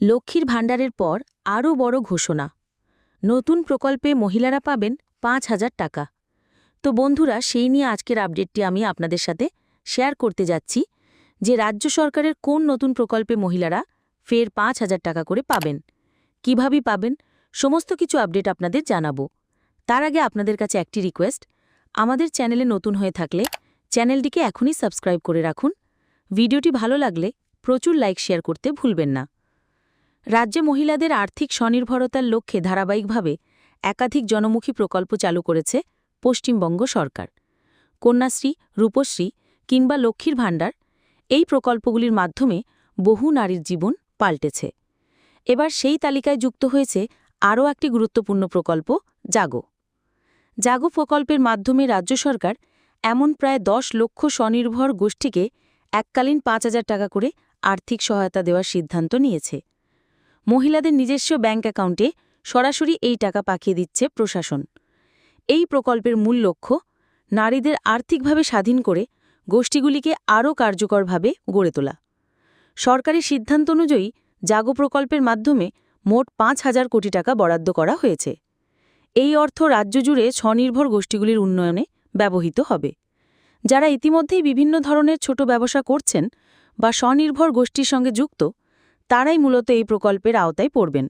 লক্ষ্মীর ভাণ্ডারের পর আরও বড় ঘোষণা। নতুন প্রকল্পে মহিলারা পাবেন পাঁচ হাজার টাকা। তো বন্ধুরা, সেই নিয়ে আজকের আপডেটটি আমি আপনাদের সাথে শেয়ার করতে যাচ্ছি যে রাজ্য সরকারের কোন নতুন প্রকল্পে মহিলারা ফের পাঁচ হাজার টাকা করে পাবেন। কীভাবে পাবেন, সমস্ত কিছু আপডেট আপনাদের জানাব। তার আগে আপনাদের কাছে একটি রিকোয়েস্ট, আমাদের চ্যানেলে নতুন হয়ে থাকলে চ্যানেলটিকে এখনই সাবস্ক্রাইব করে রাখুন। ভিডিওটি ভালো লাগলে প্রচুর লাইক শেয়ার করতে ভুলবেন না। রাজ্যে মহিলাদের আর্থিক স্বনির্ভরতার লক্ষ্যে ধারাবাহিকভাবে একাধিক জনমুখী প্রকল্প চালু করেছে পশ্চিমবঙ্গ সরকার। কন্যাশ্রী, রূপশ্রী কিংবা লক্ষ্মীর ভাণ্ডার এই প্রকল্পগুলির মাধ্যমে বহু নারীর জীবন পাল্টেছে। এবার সেই তালিকায় যুক্ত হয়েছে আরও একটি গুরুত্বপূর্ণ প্রকল্প, জাগো। জাগো প্রকল্পের মাধ্যমে রাজ্য সরকার এমন প্রায় দশ লক্ষ স্বনির্ভর গোষ্ঠীকে এককালীন পাঁচ হাজার টাকা করে আর্থিক সহায়তা দেওয়ার সিদ্ধান্ত নিয়েছে। মহিলাদের নিজস্ব ব্যাঙ্ক অ্যাকাউন্টে সরাসরি এই টাকা পাঠিয়ে দিচ্ছে প্রশাসন। এই প্রকল্পের মূল লক্ষ্য, নারীদের আর্থিকভাবে স্বাধীন করে গোষ্ঠীগুলিকে আরও কার্যকরভাবে গড়ে তোলা। সরকারি সিদ্ধান্ত অনুযায়ী জাগো প্রকল্পের মাধ্যমে মোট পাঁচ হাজার কোটি টাকা বরাদ্দ করা হয়েছে। এই অর্থ রাজ্য জুড়ে স্বনির্ভর গোষ্ঠীগুলির উন্নয়নে ব্যবহৃত হবে। যারা ইতিমধ্যেই বিভিন্ন ধরনের ছোট ব্যবসা করছেন বা স্বনির্ভর গোষ্ঠীর সঙ্গে যুক্ত তারাই মূলত এই প্রকল্পের আওতায় পড়বেন।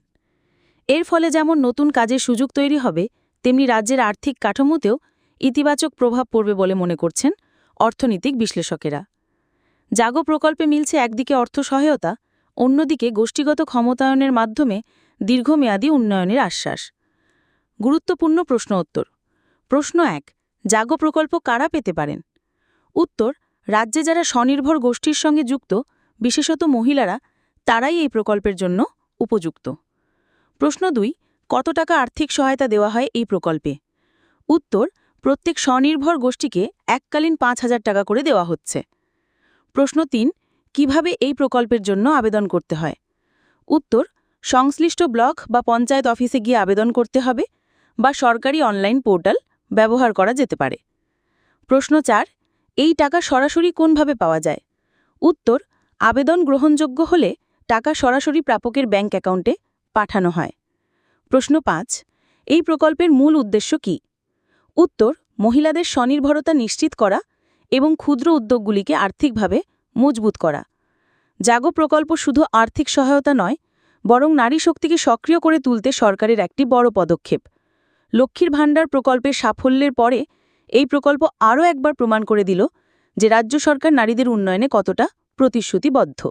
এর ফলে যেমন নতুন কাজের সুযোগ তৈরি হবে, তেমনি রাজ্যের আর্থিক কাঠামোতেও ইতিবাচক প্রভাব পড়বে বলে মনে করছেন অর্থনৈতিক বিশ্লেষকেরা। জাগো প্রকল্পে মিলছে একদিকে অর্থ সহায়তা, অন্যদিকে গোষ্ঠীগত ক্ষমতায়নের মাধ্যমে দীর্ঘমেয়াদী উন্নয়নের আশ্বাস। গুরুত্বপূর্ণ প্রশ্ন উত্তর। প্রশ্ন এক, জাগো প্রকল্প কারা পেতে পারেন? উত্তর, রাজ্যে যারা স্বনির্ভর গোষ্ঠীর সঙ্গে যুক্ত, বিশেষত মহিলারা তারাই এই প্রকল্পের জন্য উপযুক্ত। প্রশ্ন দুই, কত টাকা আর্থিক সহায়তা দেওয়া হয় এই প্রকল্পে? উত্তর, প্রত্যেক স্বনির্ভর গোষ্ঠীকে এককালীন পাঁচ হাজার টাকা করে দেওয়া হচ্ছে। প্রশ্ন তিন, কীভাবে এই প্রকল্পের জন্য আবেদন করতে হয়? উত্তর, সংশ্লিষ্ট ব্লক বা পঞ্চায়েত অফিসে গিয়ে আবেদন করতে হবে বা সরকারি অনলাইন পোর্টাল ব্যবহার করা যেতে পারে। প্রশ্ন চার, এই টাকা সরাসরি কোনভাবে পাওয়া যায়? উত্তর, আবেদন গ্রহণযোগ্য হলে টাকা সরাসরি প্রাপকের ব্যাঙ্ক অ্যাকাউন্টে পাঠানো হয়। প্রশ্ন পাঁচ, এই প্রকল্পের মূল উদ্দেশ্য কি? উত্তর, মহিলাদের স্বনির্ভরতা নিশ্চিত করা এবং ক্ষুদ্র উদ্যোগগুলিকে আর্থিকভাবে মজবুত করা। জাগো প্রকল্প শুধু আর্থিক সহায়তা নয়, বরং নারী শক্তিকে সক্রিয় করে তুলতে সরকারের একটি বড় পদক্ষেপ। লক্ষ্মীর ভাণ্ডার প্রকল্পের সাফল্যের পরে এই প্রকল্প আরও একবার প্রমাণ করে দিল যে রাজ্য সরকার নারীদের উন্নয়নে কতটা প্রতিশ্রুতিবদ্ধ।